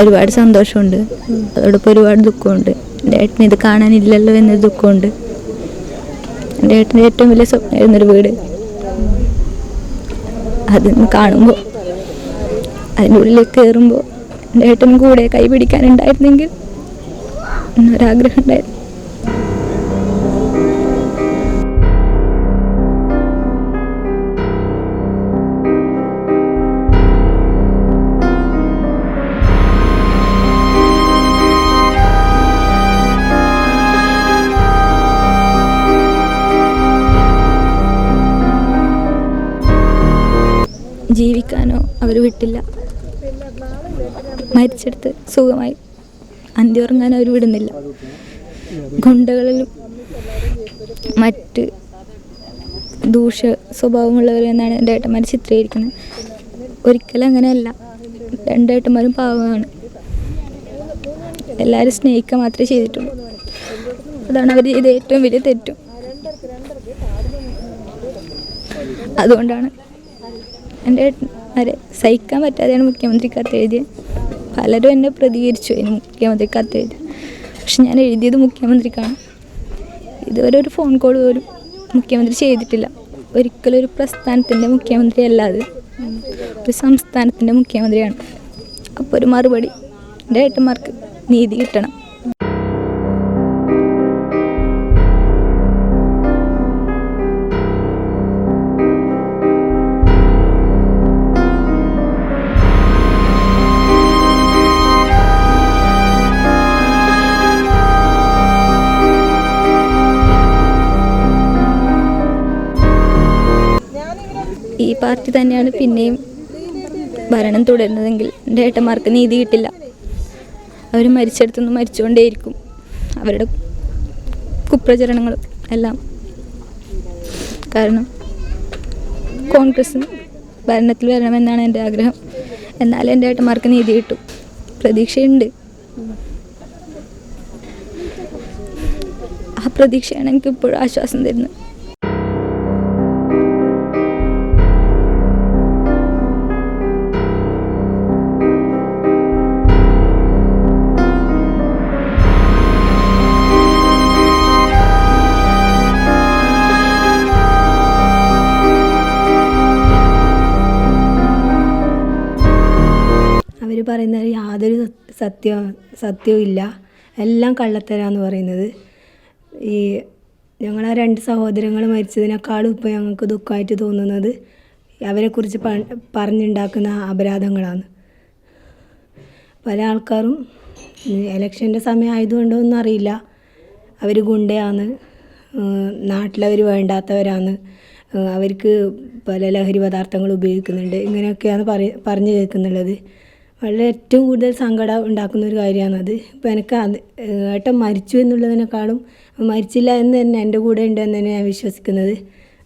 ഒരുപാട് സന്തോഷമുണ്ട്. അതോടൊപ്പം ഒരുപാട് ദുഃഖമുണ്ട്. എന്റെ ഏട്ടന് ഇത് കാണാനില്ലല്ലോ എന്ന ദുഃഖമുണ്ട്. എന്റെ ഏട്ടന്റെ ഏറ്റവും വലിയ സ്വപ്നമായിരുന്നൊരു വീട്. അതൊന്ന് കാണുമ്പോൾ അതിന്റെ ഉള്ളിൽ കയറുമ്പോൾ എന്റെ ഏട്ടനും കൂടെ കൈ പിടിക്കാനുണ്ടായിരുന്നെങ്കിൽ എന്നൊരാഗ്രഹം ഉണ്ടായിരുന്നു. അവർ വിട്ടില്ല. മരിച്ചെടുത്ത് സുഖമായി. അന്തി ഉറങ്ങാൻ അവർ വിടുന്നില്ല. ഗുണ്ടകളിലും മറ്റ് ദൂഷ സ്വഭാവമുള്ളവരെന്നാണ് എന്റെ ഏട്ടന്മാർ ചിത്രീകരിക്കുന്നത്. ഒരിക്കലും അങ്ങനെയല്ല. രണ്ടേട്ടന്മാരും പാവമാണ്. എല്ലാവരും സ്നേഹിക്കുക മാത്രമേ ചെയ്തിട്ടുള്ളൂ. അതാണ് അവർ ഇത് ഏറ്റവും വലിയ തെറ്റും. അതുകൊണ്ടാണ് എന്റെ ഏട്ടന്മാരെ സഹിക്കാൻ പറ്റാതെയാണ് മുഖ്യമന്ത്രി കത്ത് എഴുതിയത് പലരും എന്നെ പ്രതികരിച്ചു. അതിന് മുഖ്യമന്ത്രി കത്ത് എഴുതി പക്ഷെ ഞാൻ എഴുതിയത് മുഖ്യമന്ത്രിക്കാണ്. ഇതുവരെ ഒരു ഫോൺ കോൾ പോലും മുഖ്യമന്ത്രി ചെയ്തിട്ടില്ല. ഒരിക്കലും ഒരു പ്രസ്ഥാനത്തിന്റെ മുഖ്യമന്ത്രി അല്ലാതെ ഒരു സംസ്ഥാനത്തിന്റെ മുഖ്യമന്ത്രിയാണ്. അപ്പോൾ ഒരു മറുപടി എന്റെ ഏട്ടന്മാർക്ക് നീതി കിട്ടണം. പാർട്ടി തന്നെയാണ് പിന്നെയും ഭരണം തുടരുന്നതെങ്കിൽ എന്റെ ഏട്ടന്മാർക്ക് നീതി കിട്ടില്ല. അവർ മരിച്ചെടുത്തുനിന്ന് മരിച്ചുകൊണ്ടേയിരിക്കും. അവരുടെ കുപ്രചരണങ്ങളും എല്ലാം. കാരണം കോൺഗ്രസ് ഭരണത്തിൽ വരണമെന്നാണ് എന്റെ ആഗ്രഹം. എന്നാലും എന്റെ ഏട്ടന്മാർക്ക് നീതി കിട്ടും. പ്രതീക്ഷയുണ്ട്. ആ പ്രതീക്ഷയാണ് എനിക്ക് ഇപ്പോഴും ആശ്വാസം തരുന്നത്. അവർ പറയുന്നത് യാതൊരു സത്യ സത്യവും ഇല്ല. എല്ലാം കള്ളത്തരാന്ന് പറയുന്നത്. ഈ ഞങ്ങളാ രണ്ട് സഹോദരങ്ങൾ മരിച്ചതിനേക്കാളും ഇപ്പോൾ ഞങ്ങൾക്ക് ദുഃഖമായിട്ട് തോന്നുന്നത് അവരെക്കുറിച്ച് പ- പറഞ്ഞുണ്ടാക്കുന്ന അപരാധങ്ങളാണ്. പല ആൾക്കാരും എലക്ഷന്റെ സമയം ആയതുകൊണ്ടോ ഒന്നും അറിയില്ല. അവർ ഗുണ്ടയാണ്. നാട്ടിലവർ വേണ്ടാത്തവരാണ്. അവർക്ക് പല ലഹരി പദാർത്ഥങ്ങൾ ഉപയോഗിക്കുന്നുണ്ട്. ഇങ്ങനെയൊക്കെയാണ് പറ പറഞ്ഞു കേൾക്കുന്നുള്ളത്. വളരെ ഏറ്റവും കൂടുതൽ സങ്കടം ഉണ്ടാക്കുന്ന ഒരു കാര്യമാണത്. ഇപ്പോൾ എനിക്ക് അത് ഏട്ടൻ മരിച്ചു എന്നുള്ളതിനേക്കാളും മരിച്ചില്ല എന്ന് തന്നെ എന്റെ കൂടെ ഉണ്ട് എന്ന് തന്നെ ഞാൻ വിശ്വസിക്കുന്നത്.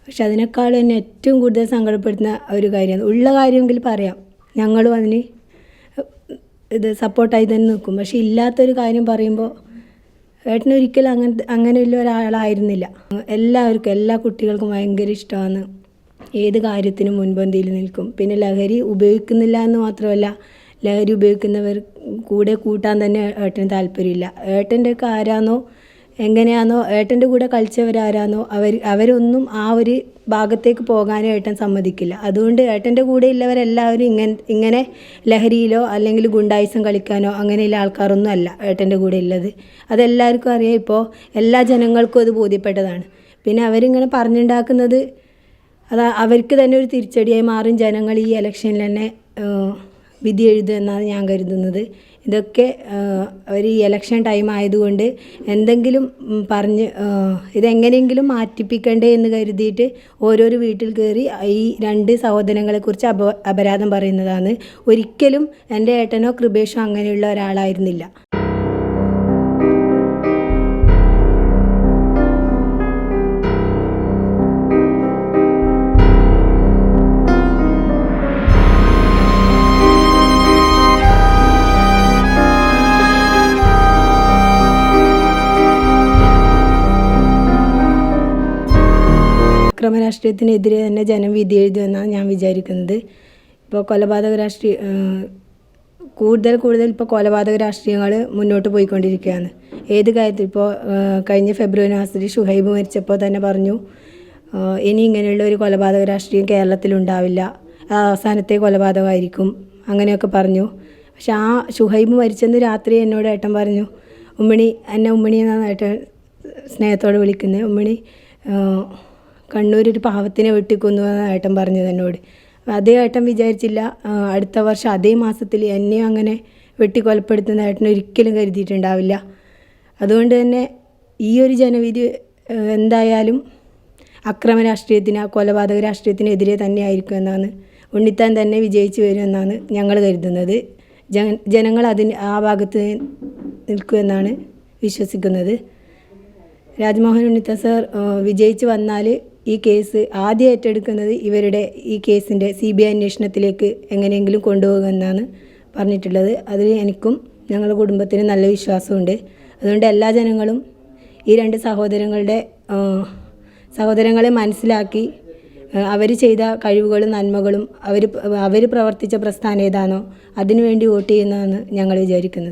പക്ഷെ അതിനേക്കാളും എന്നെ ഏറ്റവും കൂടുതൽ സങ്കടപ്പെടുത്തുന്ന ഒരു കാര്യമാണ്. ഉള്ള കാര്യമെങ്കിൽ പറയാം. ഞങ്ങളും അതിന് ഇത് സപ്പോർട്ടായി തന്നെ നിൽക്കും. പക്ഷെ ഇല്ലാത്തൊരു കാര്യം പറയുമ്പോൾ ഏട്ടനൊരിക്കലും അങ്ങനെ അങ്ങനെ അങ്ങനെയുള്ള ഒരാളായിരുന്നില്ല. എല്ലാവർക്കും എല്ലാ കുട്ടികൾക്കും ഭയങ്കര ഇഷ്ടമാണ്. ഏത് കാര്യത്തിനും മുൻപന്തിയിൽ നിൽക്കും. പിന്നെ ലഹരി ഉപയോഗിക്കുന്നില്ല എന്ന് മാത്രമല്ല ലഹരി ഉപയോഗിക്കുന്നവർ കൂടെ കൂട്ടാൻ തന്നെ ഏട്ടന് താല്പര്യമില്ല. ഏട്ടന്റെ ഒക്കെ ആരാന്നോ എങ്ങനെയാണോ ഏട്ടന്റെ കൂടെ കളിച്ചവരാരാന്നോ അവർ അവരൊന്നും ആ ഒരു ഭാഗത്തേക്ക് പോകാനും ഏട്ടൻ സമ്മതിക്കില്ല. അതുകൊണ്ട് ഏട്ടന്റെ കൂടെ ഉള്ളവരെല്ലാവരും ഇങ്ങനെ ഇങ്ങനെ ലഹരിയിലോ അല്ലെങ്കിൽ ഗുണ്ടായിസം കളിക്കാനോ അങ്ങനെയുള്ള ആൾക്കാരൊന്നും അല്ല ഏട്ടന്റെ കൂടെ ഉള്ളത്. അതെല്ലാവർക്കും അറിയാം. ഇപ്പോൾ എല്ലാ ജനങ്ങൾക്കും അത് ബോധ്യപ്പെട്ടതാണ്. പിന്നെ അവരിങ്ങനെ പറഞ്ഞുണ്ടാക്കുന്നത് അത് അവർക്ക് തന്നെ ഒരു തിരിച്ചടിയായി മാറും ജനങ്ങൾ ഈ ഇലക്ഷനിൽ തന്നെ വിധി എഴുതുമെന്നാണ് ഞാൻ കരുതുന്നത്. ഇതൊക്കെ ഒരു ഇലക്ഷൻ ടൈം ആയതുകൊണ്ട് എന്തെങ്കിലും പറഞ്ഞ് ഇതെങ്ങനെയെങ്കിലും മാറ്റിപ്പിക്കണ്ടേ എന്ന് കരുതിയിട്ട് ഓരോരോ വീട്ടിൽ കയറി ഈ രണ്ട് സഹോദരങ്ങളെക്കുറിച്ച് അപ അപരാധം പറയുന്നതാണ്. ഒരിക്കലും എന്റെ ഏട്ടനോ കൃപേഷോ അങ്ങനെയുള്ള ഒരാളായിരുന്നില്ല. ക്രമരാഷ്ട്രീയത്തിനെതിരെ തന്നെ ജനം വിധി എഴുതുമെന്നാണ് ഞാൻ വിചാരിക്കുന്നത്. ഇപ്പോൾ കൊലപാതക രാഷ്ട്രീയ കൂടുതൽ കൂടുതൽ ഇപ്പോൾ കൊലപാതക രാഷ്ട്രീയങ്ങൾ മുന്നോട്ട് പോയിക്കൊണ്ടിരിക്കുകയാണ്. ഏത് കാര്യത്തിൽ ഇപ്പോൾ കഴിഞ്ഞ ഫെബ്രുവരി മാസത്തിൽ ഷുഹൈബ് മരിച്ചപ്പോൾ തന്നെ പറഞ്ഞു ഇനി ഇങ്ങനെയുള്ള ഒരു കൊലപാതക രാഷ്ട്രീയം കേരളത്തിലുണ്ടാവില്ല അത് അവസാനത്തെ കൊലപാതകമായിരിക്കും. അങ്ങനെയൊക്കെ പറഞ്ഞു. പക്ഷെ ആ ഷുഹൈബ് മരിച്ചെന്ന് രാത്രി എന്നോട് ഏട്ടൻ പറഞ്ഞു ഉമ്മണി എന്നെ ഉമ്മണി എന്നാണ് ഏട്ടൻ സ്നേഹത്തോടെ വിളിക്കുന്നത്. ഉമ്മണി കണ്ണൂർ ഒരു പാവത്തിനെ വെട്ടിക്കൊന്നു എന്ന് ഏട്ടൻ പറഞ്ഞത് എന്നോട്. അതേ ഏട്ടൻ വിചാരിച്ചില്ല. അടുത്ത വർഷം അതേ മാസത്തിൽ എന്നെയും അങ്ങനെ വെട്ടിക്കൊലപ്പെടുത്തുന്ന ഏട്ടൻ ഒരിക്കലും കരുതിയിട്ടുണ്ടാവില്ല. അതുകൊണ്ട് തന്നെ ഈ ഒരു ജനവിധി എന്തായാലും അക്രമ രാഷ്ട്രീയത്തിന് ആ കൊലപാതക രാഷ്ട്രീയത്തിനെതിരെ തന്നെയായിരിക്കും എന്നാണ്. ഉണ്ണിത്താൻ തന്നെ വിജയിച്ചു വരുമെന്നാണ് ഞങ്ങൾ കരുതുന്നത്. ജനങ്ങൾ അതിന് ആ ഭാഗത്ത് നിൽക്കുമെന്നാണ് വിശ്വസിക്കുന്നത്. രാജ്മോഹൻ ഉണ്ണിത്താൻ സാർ വിജയിച്ച് വന്നാൽ ഈ കേസ് ആദ്യം ഏറ്റെടുക്കുന്നത് ഇവരുടെ ഈ കേസിന്റെ സി ബി ഐ അന്വേഷണത്തിലേക്ക് എങ്ങനെയെങ്കിലും കൊണ്ടുപോകുമെന്നാണ് പറഞ്ഞിട്ടുള്ളത്. അതിൽ എനിക്കും ഞങ്ങളുടെ കുടുംബത്തിന് നല്ല വിശ്വാസമുണ്ട്. അതുകൊണ്ട് എല്ലാ ജനങ്ങളും ഈ രണ്ട് സഹോദരങ്ങളുടെ സഹോദരങ്ങളെ മനസ്സിലാക്കി അവർ ചെയ്ത കഴിവുകളും നന്മകളും അവർ അവർ പ്രവർത്തിച്ച പ്രസ്ഥാനം ഏതാണോ അതിനുവേണ്ടി വോട്ട് ചെയ്യുന്നതാണ് ഞങ്ങൾ വിചാരിക്കുന്നത്.